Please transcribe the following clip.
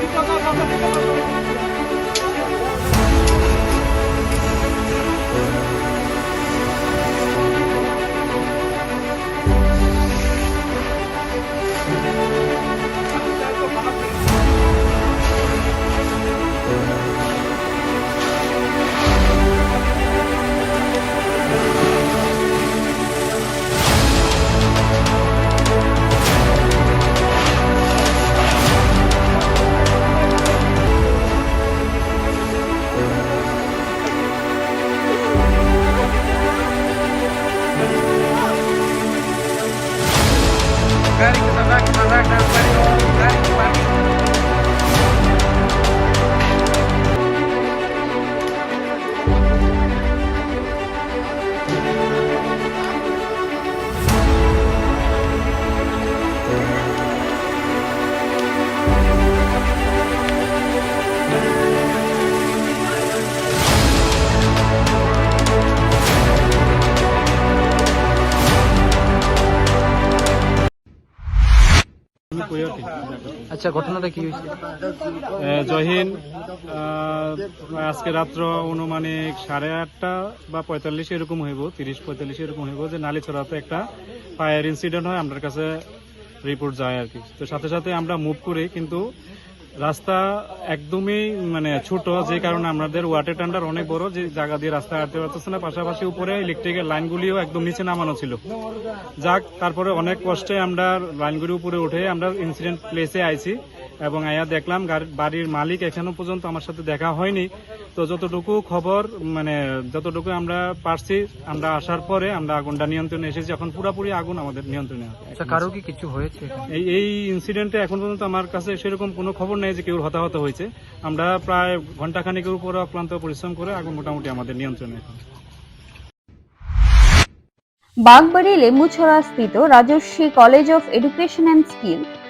你刚刚发。I'm back, I'm back, I'm back, I'm back, আচ্ছা ঘটনাটা কি হয়েছে? জহিন আজকে রাত্র অনুমানিক সাড়ে আটটা বা পঁয়তাল্লিশ এরকম হইব, তিরিশ, পঁয়তাল্লিশ এরকম হইব যে নালি নালিছড়াতে একটা ফায়ার ইনসিডেন্ট হয় আমার কাছে রিপোর্ট যায় আর কি। তো সাথে সাথে আমরা মুভ করি, কিন্তু রাস্তা একদমই মানে ছোট, যে কারণে আমাদের ওয়াটার ট্যান্ডার অনেক বড়, যে জায়গা দিয়ে রাস্তা হাঁটতে পারতেছে না। পাশাপাশি উপরে ইলেকট্রিকের লাইনগুলিও একদম নিচে নামানো ছিল। যাক, তারপরে অনেক কষ্টে আমরা লাইনগুলি উপরে উঠে আমরা ইনসিডেন্ট প্লেসে আইছি। এবং আয়া দেখলাম বাড়ির মালিক এখনও পর্যন্ত আমার সাথে দেখা হয়নি। তো যতটুকু খবর মানে যতটুকু আমরা পারছি আমরা আসার পরে আমরা আগুনটা নিয়ন্ত্রণে এসেছি। এখন পুরোপুরি আগুন আমাদের নিয়ন্ত্রণে আছে। আচ্ছা কারও কি কিছু হয়েছে এই এই ইনসিডেন্টে এখন পর্যন্ত আমার কাছে সেরকম কোনো খবর নেই যে কেউ হতাহত হয়েছে। আমরা প্রায় ঘন্টাখানেকের উপর অক্লান্ত পরিশ্রম করে আগুন মোটামুটি আমাদের নিয়ন্ত্রণে এখন। বাগবাড়ি লেম্বুছড়া স্থিত Rajaswi college of education and skill